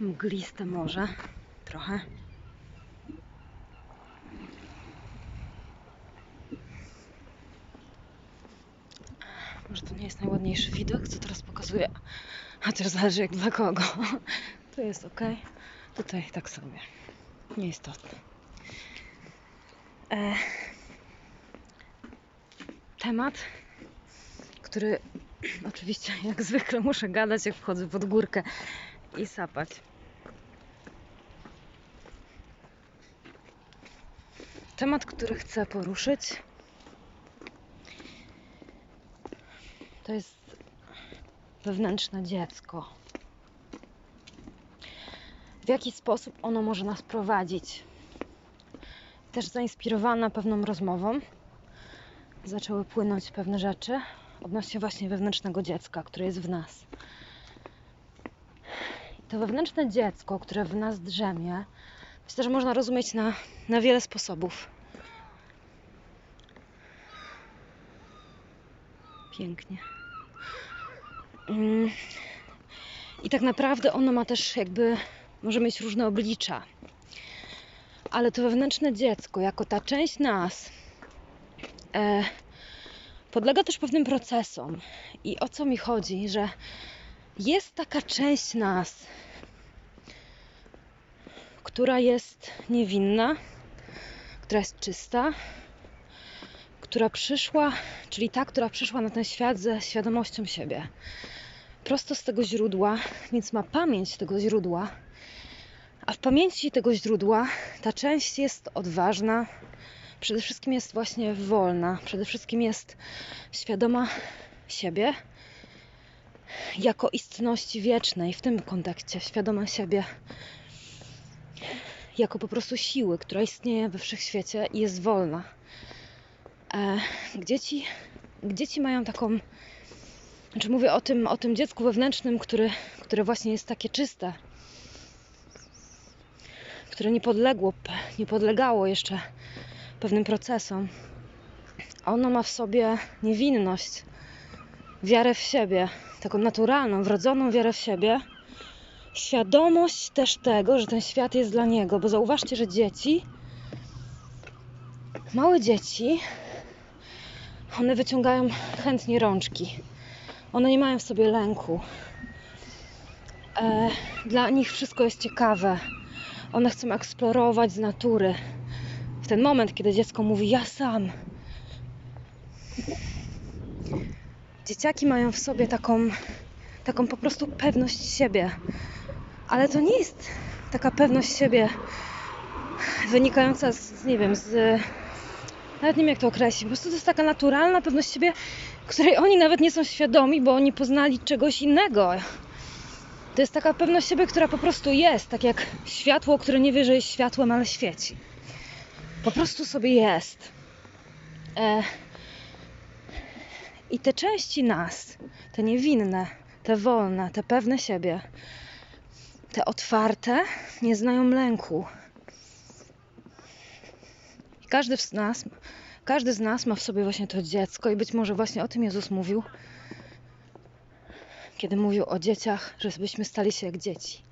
Mgliste morze. Trochę. Może to nie jest najładniejszy widok, co teraz pokazuję. Chociaż zależy jak dla kogo. To jest ok. Tutaj tak sobie. Nieistotne. E, temat, który oczywiście jak zwykle muszę gadać, jak wchodzę pod górkę i sapać. Temat, który chcę poruszyć, to jest wewnętrzne dziecko. W jaki sposób ono może nas prowadzić? Też zainspirowana pewną rozmową, zaczęły płynąć pewne rzeczy odnośnie właśnie wewnętrznego dziecka, które jest w nas. To wewnętrzne dziecko, które w nas drzemie, myślę, że można rozumieć na, na wiele sposobów. Pięknie. Mm. I tak naprawdę ono ma też jakby, może mieć różne oblicza. Ale to wewnętrzne dziecko, jako ta część nas, e, podlega też pewnym procesom. I o co mi chodzi, że jest taka część nas, która jest niewinna, która jest czysta, która przyszła, czyli ta, która przyszła na ten świat ze świadomością siebie. Prosto z tego źródła, więc ma pamięć tego źródła. A w pamięci tego źródła ta część jest odważna, przede wszystkim jest właśnie wolna, przede wszystkim jest świadoma siebie jako istności wiecznej, w tym kontekście świadoma siebie jako po prostu siły, która istnieje we wszechświecie i jest wolna. E, dzieci, dzieci mają taką, znaczy mówię o tym, o tym dziecku wewnętrznym, który, które właśnie jest takie czyste, które nie podległo, nie podlegało jeszcze pewnym procesom. Ono ma w sobie niewinność, wiarę w siebie, taką naturalną, wrodzoną wiarę w siebie, świadomość też tego, że ten świat jest dla niego, bo zauważcie, że dzieci, małe dzieci, one wyciągają chętnie rączki. One nie mają w sobie lęku. E, dla nich wszystko jest ciekawe. One chcą eksplorować z natury. W ten moment, kiedy dziecko mówi ja sam. Dzieciaki mają w sobie taką, taką po prostu pewność siebie. Ale to nie jest taka pewność siebie wynikająca z, nie wiem, z nawet nie wiem jak to określić, po prostu to jest taka naturalna pewność siebie, której oni nawet nie są świadomi, bo oni poznali czegoś innego. To jest taka pewność siebie, która po prostu jest, tak jak światło, które nie wie, że jest światłem, ale świeci. Po prostu sobie jest. E... I te części nas, te niewinne, te wolne, te pewne siebie, te otwarte, nie znają lęku. I każdy z nas, każdy z nas ma w sobie właśnie to dziecko i być może właśnie o tym Jezus mówił, kiedy mówił o dzieciach, żebyśmy stali się jak dzieci.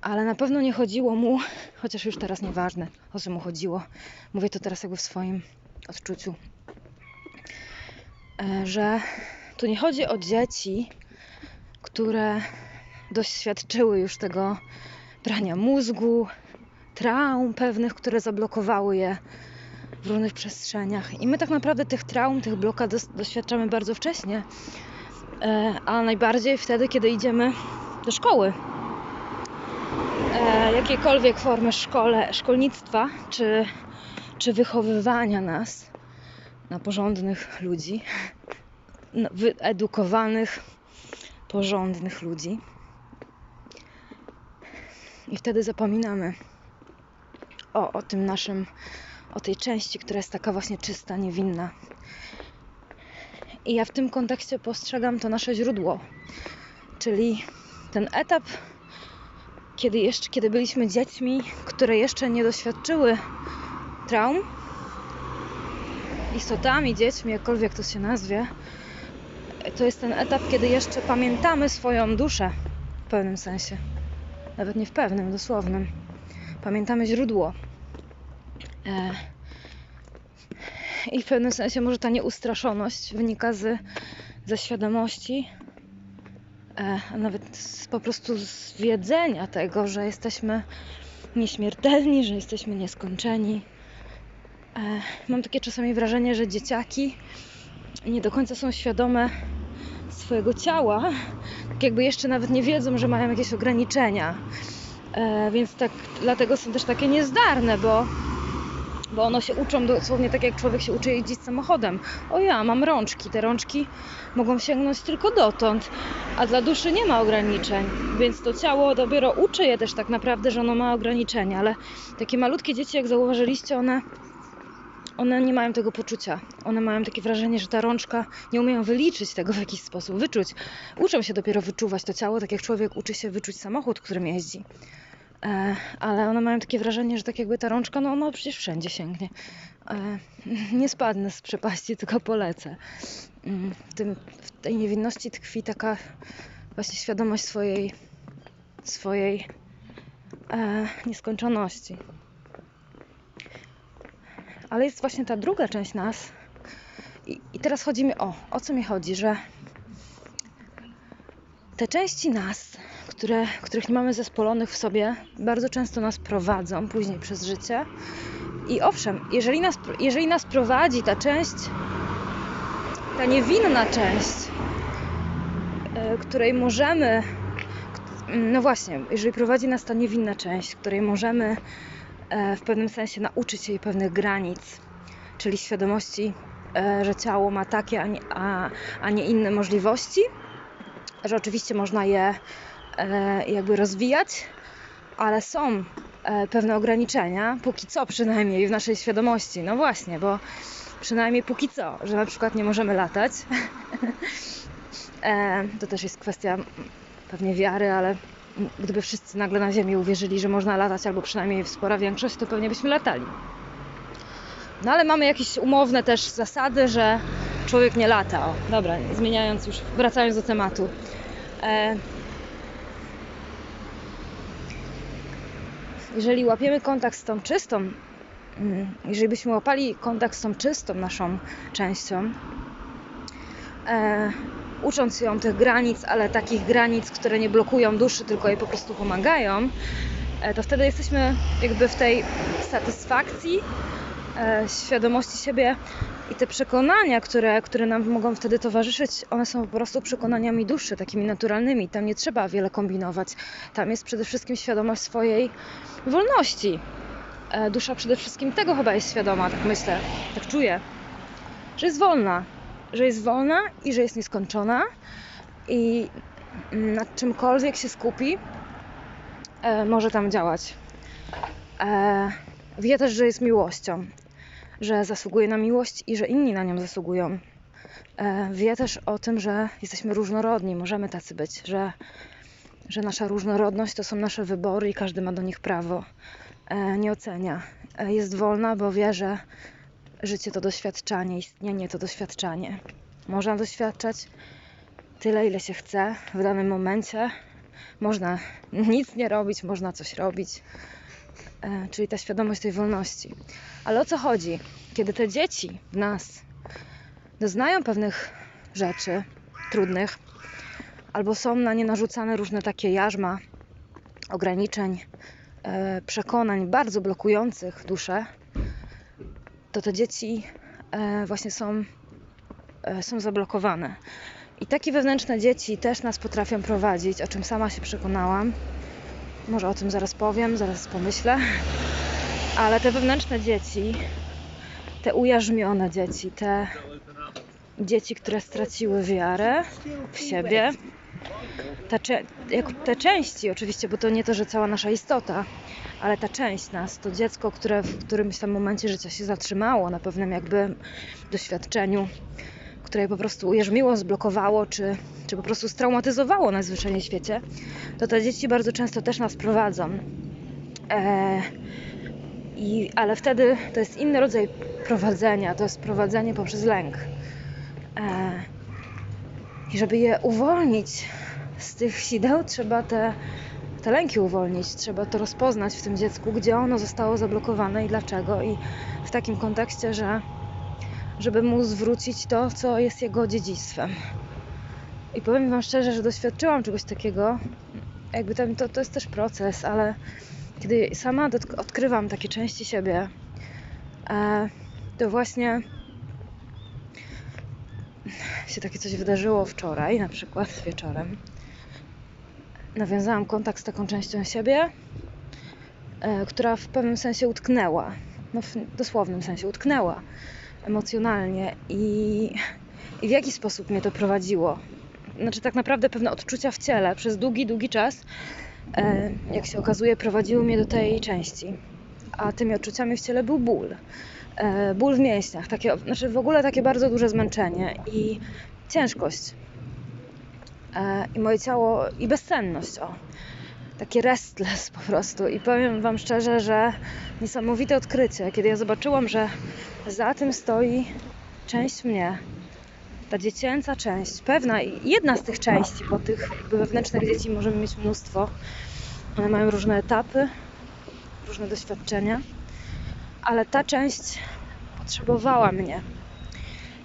Ale na pewno nie chodziło mu, chociaż już teraz nieważne, o co mu chodziło. Mówię to teraz jakby w swoim odczuciu, że tu nie chodzi o dzieci, które doświadczyły już tego brania mózgu, traum pewnych, które zablokowały je w różnych przestrzeniach. I my tak naprawdę tych traum, tych blokad doświadczamy bardzo wcześnie, e, a najbardziej wtedy, kiedy idziemy do szkoły. E, jakiekolwiek formy szkole, szkolnictwa czy, czy wychowywania nas na porządnych ludzi, no, wyedukowanych, porządnych ludzi. I wtedy zapominamy o, o tym naszym, o tej części, która jest taka właśnie czysta, niewinna. I ja w tym kontekście postrzegam to nasze źródło, czyli ten etap, kiedy jeszcze, kiedy byliśmy dziećmi, które jeszcze nie doświadczyły traum, istotami, dziećmi, jakkolwiek to się nazwie, to jest ten etap, kiedy jeszcze pamiętamy swoją duszę w pewnym sensie. nawet nie w pewnym, dosłownym. Pamiętamy źródło. E, I w pewnym sensie może ta nieustraszoność wynika z, ze świadomości, e, a nawet z, po prostu z wiedzenia tego, że jesteśmy nieśmiertelni, że jesteśmy nieskończeni. E, mam takie czasami wrażenie, że dzieciaki nie do końca są świadome swojego ciała, tak jakby jeszcze nawet nie wiedzą, że mają jakieś ograniczenia. E, więc tak, dlatego są też takie niezdarne, bo, bo one się uczą dosłownie tak, jak człowiek się uczy jeździć samochodem. O ja, mam rączki, te rączki mogą sięgnąć tylko dotąd, a dla duszy nie ma ograniczeń, więc to ciało dopiero uczy je też tak naprawdę, że ono ma ograniczenia, ale takie malutkie dzieci, jak zauważyliście, one one nie mają tego poczucia. One mają takie wrażenie, że ta rączka nie umieją wyliczyć tego w jakiś sposób, wyczuć. Uczą się dopiero wyczuwać to ciało, tak jak człowiek uczy się wyczuć samochód, którym jeździ. E, ale one mają takie wrażenie, że tak jakby ta rączka, no ona przecież wszędzie sięgnie. E, nie spadnę z przepaści, tylko polecę. Mm, w, tym, w tej niewinności tkwi taka właśnie świadomość swojej, swojej e, nieskończoności. Ale jest właśnie ta druga część nas. I, i teraz chodzi mi o, o co mi chodzi, że te części nas, które, których nie mamy zespolonych w sobie, bardzo często nas prowadzą później przez życie. I owszem, jeżeli nas, jeżeli nas prowadzi ta część, ta niewinna część, yy, której możemy, no właśnie, jeżeli prowadzi nas ta niewinna część, której możemy E, w pewnym sensie nauczyć się jej pewnych granic, czyli świadomości, e, że ciało ma takie, a nie, a nie inne możliwości, że oczywiście można je e, jakby rozwijać, ale są pewne ograniczenia, póki co przynajmniej w naszej świadomości. No właśnie, bo przynajmniej póki co, że na przykład nie możemy latać. to też jest kwestia pewnie wiary, ale gdyby wszyscy nagle na Ziemi uwierzyli, że można latać, albo przynajmniej spora większość, to pewnie byśmy latali. No ale mamy jakieś umowne też zasady, że człowiek nie lata. O, dobra, zmieniając już, wracając do tematu. E... Jeżeli łapiemy kontakt z tą czystą, mm, jeżeli byśmy łapali kontakt z tą czystą naszą częścią, e ucząc ją tych granic, ale takich granic, które nie blokują duszy, tylko jej po prostu pomagają, e, to wtedy jesteśmy jakby w tej satysfakcji, e, świadomości siebie i te przekonania, które, które nam mogą wtedy towarzyszyć, one są po prostu przekonaniami duszy, takimi naturalnymi. Tam nie trzeba wiele kombinować. Tam jest przede wszystkim świadomość swojej wolności. E, dusza przede wszystkim tego chyba jest świadoma, tak myślę, tak czuję, że jest wolna, że jest wolna i że jest nieskończona i nad czymkolwiek się skupi, e, może tam działać. E, wie też, że jest miłością, że zasługuje na miłość i że inni na nią zasługują. E, wie też o tym, że jesteśmy różnorodni, możemy tacy być, że, że nasza różnorodność to są nasze wybory i każdy ma do nich prawo. E, nie ocenia. E, jest wolna, bo wie, że Życie to doświadczanie, istnienie to doświadczanie. Można doświadczać tyle, ile się chce w danym momencie. Można nic nie robić, można coś robić. E, czyli ta świadomość tej wolności. Ale o co chodzi? Kiedy te dzieci w nas doznają pewnych rzeczy trudnych, albo są na nie narzucane różne takie jarzma, ograniczeń, e, przekonań bardzo blokujących duszę, to te dzieci e, właśnie są, e, są zablokowane. I takie wewnętrzne dzieci też nas potrafią prowadzić, o czym sama się przekonałam. Może o tym zaraz powiem, zaraz pomyślę. Ale te wewnętrzne dzieci, te ujarzmione dzieci, te dzieci, które straciły wiarę w siebie, ta, te części oczywiście, bo to nie to, że cała nasza istota, ale ta część nas, to dziecko, które w którymś tam momencie życia się zatrzymało na pewnym jakby doświadczeniu, które po prostu ujeżmiło, zblokowało, czy, czy po prostu straumatyzowało na zwyczajnie świecie, to te dzieci bardzo często też nas prowadzą. E, i, ale wtedy to jest inny rodzaj prowadzenia, to jest prowadzenie poprzez lęk. E, I żeby je uwolnić z tych sideł, trzeba te te lęki uwolnić, trzeba to rozpoznać w tym dziecku, gdzie ono zostało zablokowane i dlaczego. I w takim kontekście, że żeby mu zwrócić to, co jest jego dziedzictwem. I powiem Wam szczerze, że doświadczyłam czegoś takiego. Jakby tam, to, to jest też proces, ale kiedy sama odkrywam takie części siebie, e, to właśnie się takie coś wydarzyło wczoraj, na przykład wieczorem. Nawiązałam kontakt z taką częścią siebie, e, która w pewnym sensie utknęła. No, w dosłownym sensie utknęła emocjonalnie i, i w jaki sposób mnie to prowadziło. Znaczy, tak naprawdę pewne odczucia w ciele przez długi, długi czas, e, jak się okazuje, prowadziły mnie do tej części. A tymi odczuciami w ciele był ból. E, ból w mięśniach, takie, znaczy w ogóle takie bardzo duże zmęczenie i ciężkość. E, I moje ciało, i bezsenność, o. Takie restless po prostu. I powiem Wam szczerze, że niesamowite odkrycie, kiedy ja zobaczyłam, że za tym stoi część mnie, ta dziecięca część, pewna, jedna z tych części, bo tych wewnętrznych dzieci możemy mieć mnóstwo. One mają różne etapy, różne doświadczenia, ale ta część potrzebowała mnie.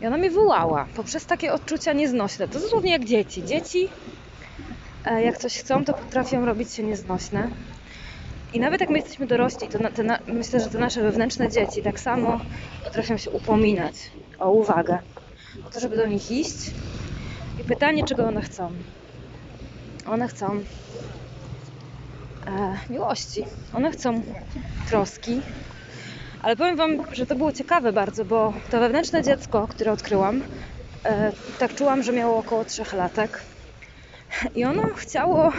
I ona mnie wołała poprzez takie odczucia nieznośne. To dosłownie jak dzieci. Dzieci, e, jak coś chcą, to potrafią robić się nieznośne. I nawet jak my jesteśmy dorośli, to na, na, myślę, że te nasze wewnętrzne dzieci tak samo potrafią się upominać o uwagę, o to, żeby do nich iść. I pytanie, czego one chcą. One chcą e, miłości, one chcą troski. Ale powiem Wam, że to było ciekawe bardzo, bo to wewnętrzne dziecko, które odkryłam, e, tak czułam, że miało około trzech latek. I ono chciało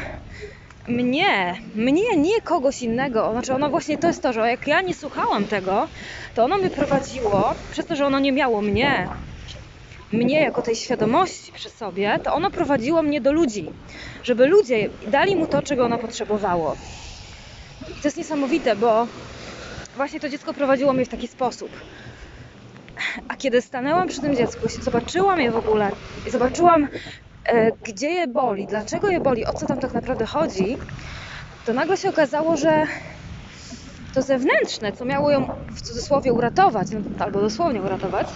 mnie, mnie, nie kogoś innego. Znaczy ono właśnie to jest to, że jak ja nie słuchałam tego, to ono mnie prowadziło, przez to, że ono nie miało mnie, mnie jako tej świadomości przy sobie, to ono prowadziło mnie do ludzi, żeby ludzie dali mu to, czego ono potrzebowało. To jest niesamowite, bo właśnie to dziecko prowadziło mnie w taki sposób. A kiedy stanęłam przy tym dziecku, zobaczyłam je w ogóle i zobaczyłam E, gdzie je boli, dlaczego je boli, o co tam tak naprawdę chodzi, to nagle się okazało, że to zewnętrzne, co miało ją w cudzysłowie uratować, no, albo dosłownie uratować,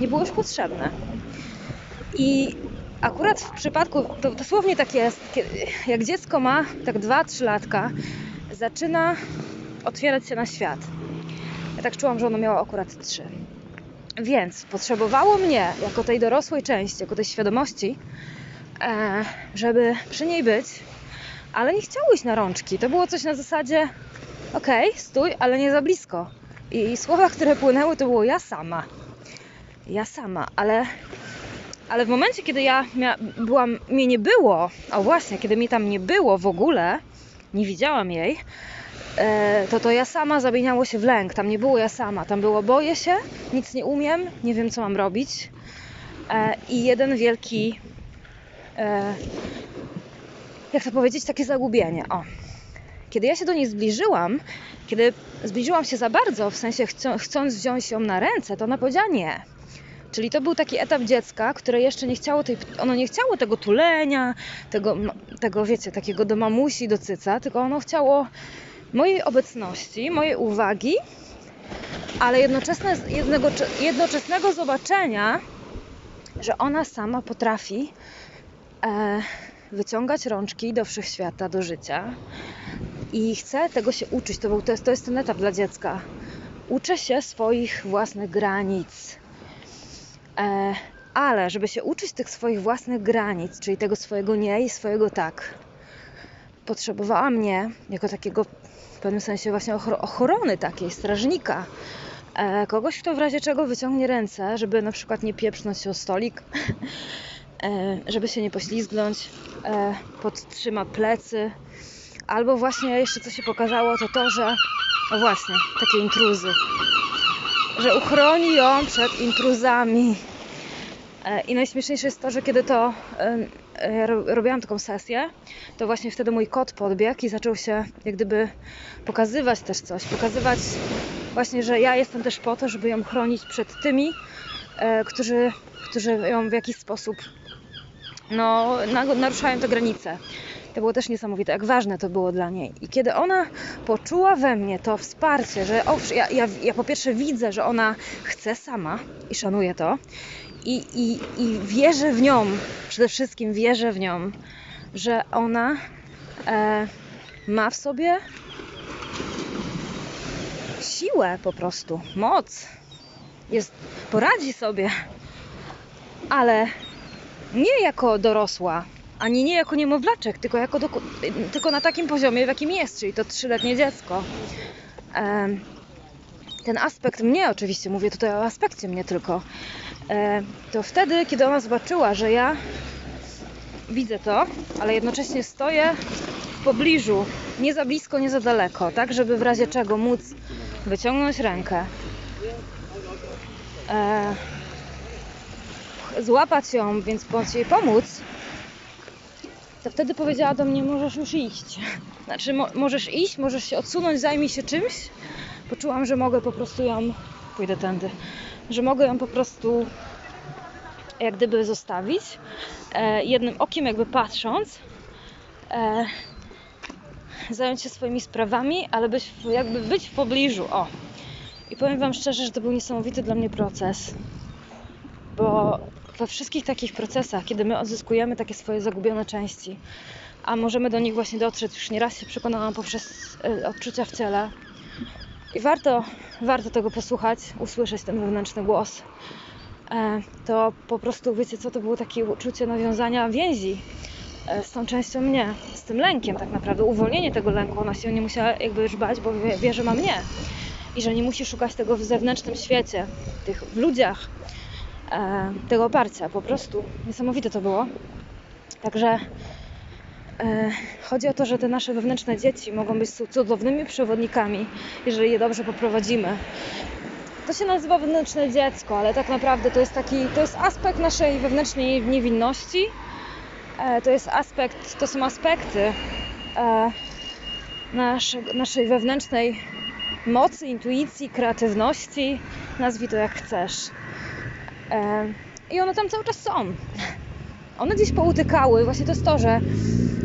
nie było już potrzebne. I akurat w przypadku, to dosłownie tak jest, jak dziecko ma tak 2-3 latka, zaczyna otwierać się na świat. Ja tak czułam, że ono miało akurat 3. Więc potrzebowało mnie, jako tej dorosłej części, jako tej świadomości, e, żeby przy niej być, ale nie chciało iść na rączki. To było coś na zasadzie: okej, okay, stój, ale nie za blisko. I słowa, które płynęły, to było ja sama. Ja sama, ale, ale w momencie, kiedy ja byłam, mnie nie było, o właśnie, kiedy mnie tam nie było w ogóle, nie widziałam jej, to to ja sama zamieniało się w lęk. Tam nie było ja sama. Tam było boję się, nic nie umiem, nie wiem co mam robić. E, I jeden wielki, e, jak to powiedzieć, takie zagubienie. O. Kiedy ja się do niej zbliżyłam, kiedy zbliżyłam się za bardzo, w sensie chcąc wziąć ją na ręce, to ona powiedziała nie. Czyli to był taki etap dziecka, które jeszcze nie chciało tej, ono nie chciało tego tulenia, tego, tego wiecie, takiego do mamusi, do cyca, tylko ono chciało mojej obecności, mojej uwagi, ale jednoczesne, jednego, jednoczesnego zobaczenia, że ona sama potrafi e, wyciągać rączki do wszechświata, do życia i chce tego się uczyć. To, był, to, jest, to jest ten etap dla dziecka. Uczę się swoich własnych granic. E, ale żeby się uczyć tych swoich własnych granic, czyli tego swojego nie i swojego tak, potrzebowała mnie jako takiego w pewnym sensie właśnie ochrony takiej, strażnika. E, kogoś, kto w razie czego wyciągnie ręce, żeby na przykład nie pieprznąć się o stolik, e, żeby się nie poślizgnąć, e, podtrzyma plecy. Albo właśnie jeszcze co się pokazało, to to, że no właśnie, takie intruzy, że uchroni ją przed intruzami. I najśmieszniejsze jest to, że kiedy to robiłam taką sesję, to właśnie wtedy mój kot podbiegł i zaczął się jak gdyby pokazywać też coś, pokazywać właśnie, że ja jestem też po to, żeby ją chronić przed tymi, e, którzy, którzy ją w jakiś sposób no, na- naruszają te granice. To było też niesamowite, jak ważne to było dla niej. I kiedy ona poczuła we mnie to wsparcie, że owszem, ja, ja, ja po pierwsze widzę, że ona chce sama i szanuję to, i, i, i wierzę w nią, przede wszystkim wierzę w nią, że ona e, ma w sobie siłę po prostu, moc. Jest, poradzi sobie, ale nie jako dorosła, ani nie jako niemowlaczek, tylko, jako tylko na takim poziomie, w jakim jest, czyli to trzyletnie dziecko. Ten aspekt mnie, oczywiście, mówię tutaj o aspekcie mnie tylko, e, to wtedy, kiedy ona zobaczyła, że ja widzę to, ale jednocześnie stoję w pobliżu, nie za blisko, nie za daleko, tak, żeby w razie czego móc wyciągnąć rękę, e, złapać ją, więc bądź jej pomóc, to wtedy powiedziała do mnie, możesz już iść. Znaczy, mo- możesz iść, możesz się odsunąć, zajmij się czymś. Poczułam, że mogę po prostu ją, pójdę tędy, że mogę ją po prostu jak gdyby zostawić, e, jednym okiem jakby patrząc, e, zająć się swoimi sprawami, ale być, jakby być w pobliżu, o. I powiem Wam szczerze, że to był niesamowity dla mnie proces, bo we wszystkich takich procesach, kiedy my odzyskujemy takie swoje zagubione części, a możemy do nich właśnie dotrzeć, już nieraz się przekonałam poprzez e, odczucia w ciele. I warto, warto tego posłuchać, usłyszeć ten wewnętrzny głos. E, To po prostu, wiecie co, to było takie uczucie nawiązania więzi e, z tą częścią mnie, z tym lękiem tak naprawdę, uwolnienie tego lęku. Ona się nie musiała jakby już bać, bo wie, wie że ma mnie i że nie musi szukać tego w zewnętrznym świecie, tych w ludziach, e, tego oparcia. Po prostu niesamowite to było. Także chodzi o to, że te nasze wewnętrzne dzieci mogą być cu- cudownymi przewodnikami, jeżeli je dobrze poprowadzimy. To się nazywa wewnętrzne dziecko, ale tak naprawdę to jest taki, to jest aspekt naszej wewnętrznej niewinności. E, to jest aspekt, to są aspekty e, naszej wewnętrznej mocy, intuicji, kreatywności, nazwij to jak chcesz. E, I one tam cały czas są. One gdzieś poutykały. Właśnie to jest to, że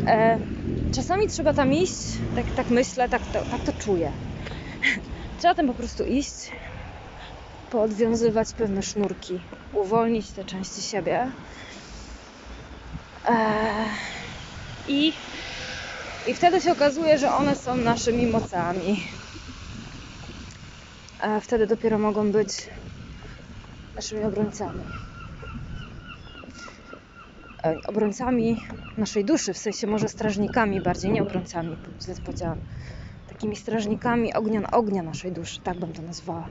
e, czasami trzeba tam iść, tak, tak myślę, tak to, tak to czuję. Trzeba tam po prostu iść, poodwiązywać pewne sznurki, uwolnić te części siebie. E, i, I wtedy się okazuje, że one są naszymi mocami. A wtedy dopiero mogą być naszymi obrońcami. E, Obrońcami naszej duszy, w sensie może strażnikami bardziej, nie obrońcami, źle powiedziałam. Takimi strażnikami ognia, ognia naszej duszy, tak bym to nazwała.